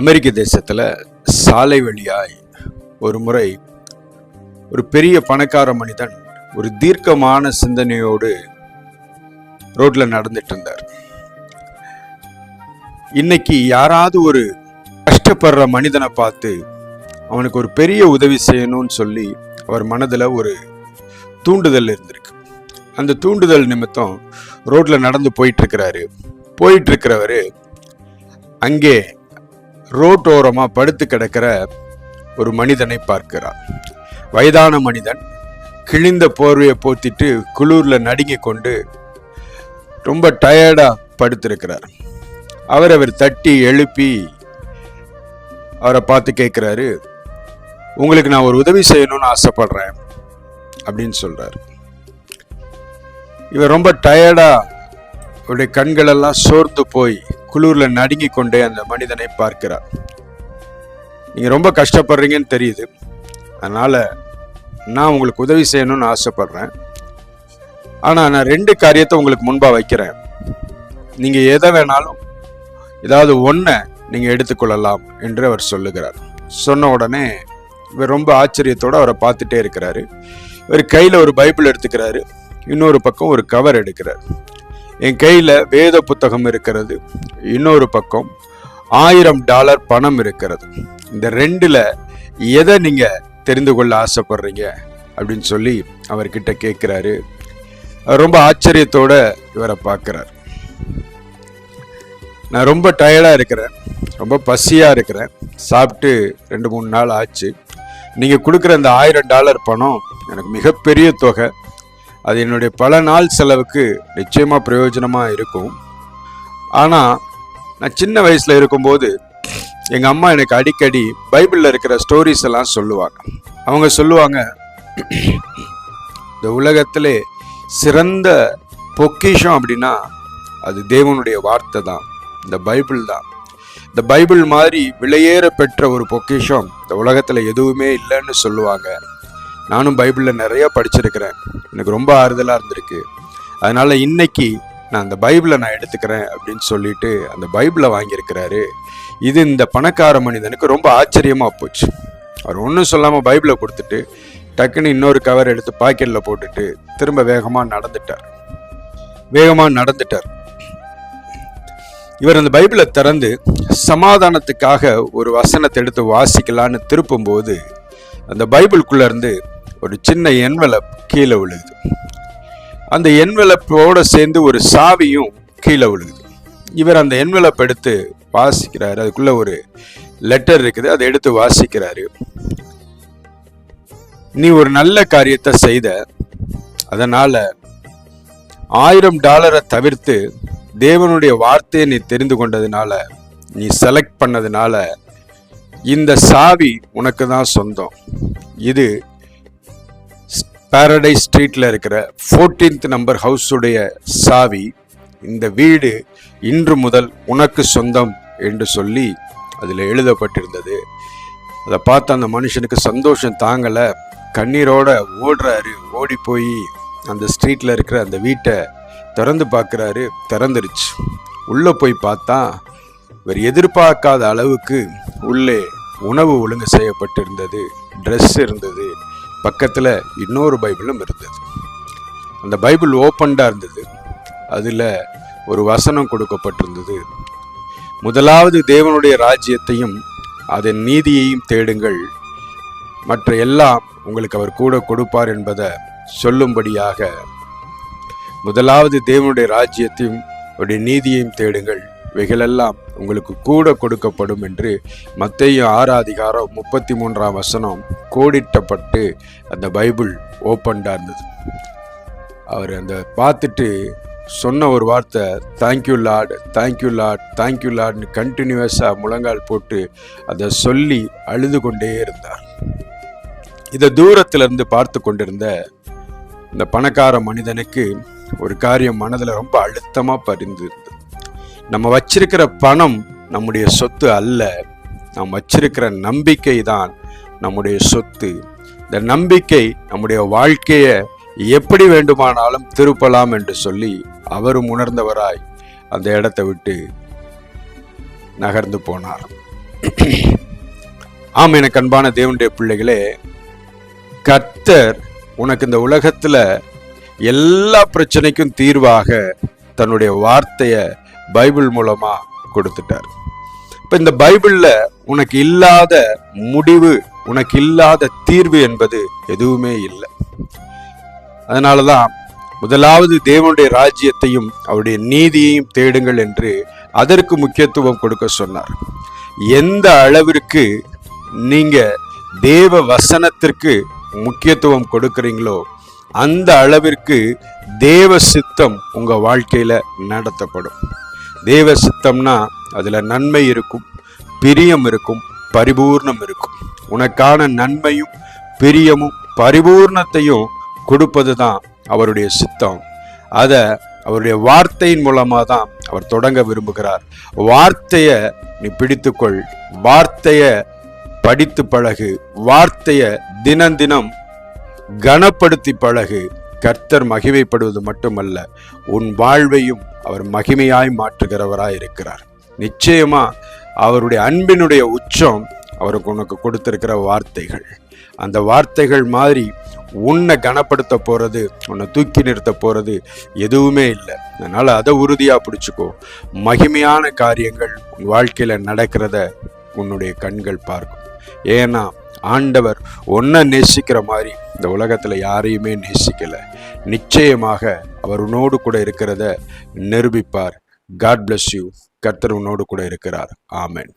அமெரிக்க தேசத்தில் சாலை வழியாய் ஒரு முறை ஒரு பெரிய பணக்கார மனிதன் ஒரு தீர்க்கமான சிந்தனையோடு ரோட்ல நடந்துட்டு இருந்தார். இன்னைக்கு யாராவது ஒரு கஷ்டப்படுற மனிதனை பார்த்து அவனுக்கு ஒரு பெரிய உதவி செய்யணும்னு சொல்லி அவர் மனதில் ஒரு தூண்டுதல் இருந்திருக்கு. அந்த தூண்டுதல் நிமித்தம் ரோட்ல நடந்து போயிட்டு இருக்கிறாரு. போயிட்டு இருக்கிறவரு அங்கே ரோட்டோரமாக படுத்து கிடக்கிற ஒரு மனிதனை பார்க்கிறார். வயதான மனிதன் கிழிந்த போர்வையை போத்திட்டு குளூரில் நடுங்கி கொண்டு ரொம்ப டயர்டாக படுத்திருக்கிறார். அவர் அவர் தட்டி எழுப்பி அவரை பார்த்து கேட்குறாரு உங்களுக்கு நான் ஒரு உதவி செய்யணும்னு ஆசைப்படுறேன் அப்படின்னு சொல்கிறார் இவர் ரொம்ப டயர்டாக அவருடைய கண்களெல்லாம் சோர்ந்து போய் குளூர்ல நடுங்கி கொண்டே அந்த மனிதனை பார்க்கிறார். நீங்கள் ரொம்ப கஷ்டப்படுறீங்கன்னு தெரியுது. அதனால் நான் உங்களுக்கு உதவி செய்யணும்னு ஆசைப்படுறேன். ஆனால் நான் ரெண்டு காரியத்தை உங்களுக்கு முன்பாக வைக்கிறேன். நீங்கள் எதை வேணாலும் ஏதாவது ஒன்றை நீங்கள் எடுத்துக்கொள்ளலாம் என்று அவர் சொல்லுகிறார். சொன்ன உடனே இவர் ரொம்ப ஆச்சரியத்தோடு அவரை பார்த்துட்டே இருக்கிறாரு. இவர் கையில் ஒரு பைபிள் எடுத்துக்கிறாரு. இன்னொரு பக்கம் ஒரு கவர் எடுக்கிறார். என் கையில் வேத புத்தகம் இருக்கிறது. இன்னொரு பக்கம் ஆயிரம் டாலர் பணம் இருக்கிறது. இந்த ரெண்டில் எதை நீங்கள் தெரிந்து கொள்ள ஆசைப்படுறீங்க? அப்படின்னு சொல்லி அவர்கிட்ட கேட்குறாரு. ரொம்ப ஆச்சரியத்தோட இவரை பார்க்குறாரு. நான் ரொம்ப டயர்டாக இருக்கிறேன். ரொம்ப பசியாக இருக்கிறேன். சாப்பிட்டு ரெண்டு மூணு நாள் ஆச்சு. நீங்கள் கொடுக்குற இந்த ஆயிரம் டாலர் பணம் எனக்கு மிகப்பெரிய தொகை. அது என்னுடைய பல நாள் செலவுக்கு நிச்சயமாக பிரயோஜனமாக இருக்கும். ஆனால் நான் சின்ன வயசில் இருக்கும்போது எங்கள் அம்மா எனக்கு அடிக்கடி பைபிளில் இருக்கிற ஸ்டோரிஸ் எல்லாம் சொல்லுவாங்க. அவங்க சொல்லுவாங்க இந்த உலகத்திலே சிறந்த பொக்கிஷம் அப்படின்னா அது தேவனுடைய வார்த்தை தான் இந்த பைபிள் தான். இந்த பைபிள் மாதிரி விலையேற பெற்ற ஒரு பொக்கிஷம் இந்த உலகத்தில் எதுவுமே இல்லைன்னு சொல்லுவாங்க. நானும் பைபிளில் நிறையா படிச்சிருக்கிறேன். எனக்கு ரொம்ப ஆறுதலாக இருந்திருக்கு. அதனால் இன்னைக்கு நான் அந்த பைபிளை நான் எடுத்துக்கிறேன் அப்படின்னு சொல்லிட்டு அந்த பைபிளை வாங்கியிருக்கிறாரு. இது இந்த பணக்கார மனிதனுக்கு ரொம்ப ஆச்சரியமாக போச்சு. அவர் ஒன்றும் சொல்லாமல் பைபிளை கொடுத்துட்டு டக்குன்னு இன்னொரு கவர் எடுத்து பாக்கெட்டில் போட்டுட்டு திரும்ப வேகமாக நடந்துட்டார். வேகமாக நடந்துட்டார். இவர் அந்த பைபிளை திறந்து சமாதானத்துக்காக ஒரு வசனத்தை எடுத்து வாசிக்கலான்னு திருப்பும்போது அந்த பைபிளுக்குள்ளேருந்து ஒரு சின்ன என்வலப் கீழே விழுகுது. அந்த என்வலப்போட சேர்ந்து ஒரு சாவியும் கீழே விழுகுது. இவர் அந்த என்வலப் எடுத்து வாசிக்கிறாரு. அதுக்குள்ள ஒரு லெட்டர் இருக்குது. அதை எடுத்து வாசிக்கிறாரு. நீ ஒரு நல்ல காரியத்தை செய்த அதனால ஆயிரம் டாலரை தவிர்த்து தேவனுடைய வார்த்தையை நீ தெரிந்து கொண்டதுனால நீ செலக்ட் பண்ணதுனால இந்த சாவி உனக்கு தான் சொந்தம். இது பாரடைஸ் ஸ்ட்ரீட்டில் இருக்கிற ஃபோர்டீன்த் நம்பர் ஹவுஸுடைய சாவி இந்த வீடு இன்று முதல் உனக்கு சொந்தம் என்று சொல்லி அதில் எழுதப்பட்டிருந்தது. அதை பார்த்து அந்த மனுஷனுக்கு சந்தோஷம் தாங்கலை. கண்ணீரோட ஓடுறாரு. ஓடி போய் அந்த ஸ்ட்ரீட்டில் இருக்கிற அந்த வீட்டை திறந்து பார்க்குறாரு. திறந்துருச்சு. உள்ளே போய் பார்த்தா இவர் எதிர்பார்க்காத அளவுக்கு உள்ளே உணவு ஒழுங்கு செய்யப்பட்டிருந்தது. ட்ரெஸ் இருந்தது. பக்கத்தில் இன்னொரு பைபிளும் இருந்தது. அந்த பைபிள் ஓப்பன்டாக இருந்தது. அதில் ஒரு வசனம் கொடுக்கப்பட்டிருந்தது. முதலாவது தேவனுடைய ராஜ்யத்தையும் அதன் நீதியையும் தேடுங்கள். மற்ற எல்லாம் உங்களுக்கு அவர் கூட கொடுப்பார் என்பதை சொல்லும்படியாக. முதலாவது தேவனுடைய ராஜ்யத்தையும் அவருடைய நீதியையும் தேடுங்கள். இவைகளெல்லாம் உங்களுக்கு கூட கொடுக்கப்படும் என்று மத்திய ஆறு அதிகாரம் முப்பத்தி மூன்றாம் வசனம் கோடிட்டப்பட்டு அந்த பைபிள் ஓப்பன்டாக இருந்தது அவர் அந்த பார்த்துட்டு சொன்ன ஒரு வார்த்தை thank you lot thank you lot thank you லார்ட்னு கண்டினியூவஸாக முழங்கால் போட்டு அதை சொல்லி அழுது கொண்டே இருந்தார். இதை தூரத்திலிருந்து பார்த்து கொண்டிருந்த இந்த பணக்கார மனிதனுக்கு ஒரு காரியம் மனதில் ரொம்ப அழுத்தமாக பதிந்து இருந்தது நம்ம வச்சிருக்கிற பணம் நம்முடைய சொத்து அல்ல. நாம் வச்சிருக்கிற நம்பிக்கை தான் நம்முடைய சொத்து. இந்த நம்பிக்கை நம்முடைய வாழ்க்கையை எப்படி வேண்டுமானாலும் திருப்பலாம் என்று சொல்லி அவரும் உணர்ந்தவராய் அந்த இடத்தை விட்டு நகர்ந்து போனார். ஆம் எனக்கு அன்பான தேவனுடைய பிள்ளைகளே கர்த்தர் உனக்கு இந்த உலகத்தில் எல்லா பிரச்சனைக்கும் தீர்வாக தன்னுடைய வார்த்தையை பைபிள் மூலமா கொடுத்துட்டார். இப்ப இந்த பைபிள்ல உனக்கு இல்லாத முடிவு உனக்கு இல்லாத தீர்வு என்பது எதுவுமே இல்லை. அதனாலதான் முதலாவது தேவனுடைய ராஜ்யத்தையும் அவருடைய நீதியையும் தேடுங்கள் என்று அதற்கு முக்கியத்துவம் கொடுக்க சொன்னார். எந்த அளவிற்கு நீங்க தேவ வசனத்திற்கு முக்கியத்துவம் கொடுக்குறீங்களோ அந்த அளவிற்கு தேவ சித்தம் உங்க வாழ்க்கையில நடத்தப்படும். தேவ சித்தம்னா அதில் நன்மை இருக்கும் பிரியம் இருக்கும் பரிபூர்ணம் இருக்கும். உனக்கான நன்மையும் பிரியமும் பரிபூர்ணத்தையும் கொடுப்பது தான் அவருடைய சித்தம். அதை அவருடைய வார்த்தையின் மூலமாக தான் அவர் தொடங்க விரும்புகிறார். வார்த்தையை நீ பிடித்துக்கொள். வார்த்தையை படித்து பழகு. வார்த்தையை தினம் தினம் கனப்படுத்தி பழகு. கர்த்தர் மகிமைப்படுவது மட்டுமல்ல உன் வாழ்வையும் அவர் மகிமையாய் மாற்றுகிறவராய் இருக்கிறார். நிச்சயமா அவருடைய அன்பினுடைய உச்சம் அவருக்கு உனக்கு கொடுத்திருக்கிற வார்த்தைகள். அந்த வார்த்தைகள் மாதிரி உன்னை கனப்படுத்த போகிறது உன்னை தூக்கி நிறுத்த போகிறது எதுவுமே இல்லை. அதனால் அதை உறுதியாக பிடிச்சிக்கோ. மகிமையான காரியங்கள் உன் வாழ்க்கையில் நடக்கிறத உன்னுடைய கண்கள் பார்க்கும். ஏன்னா ஆண்டவர் ஒன்றை நேசிக்கிற மாதிரி இந்த உலகத்தில் யாரையுமே நேசிக்கல. நிச்சயமாக அவர் உன்னோடு கூட இருக்கிறத நிரூபிப்பார். காட் பிளஸ் யூ கர்த்தர் உன்னோடு கூட இருக்கிறார். ஆமென்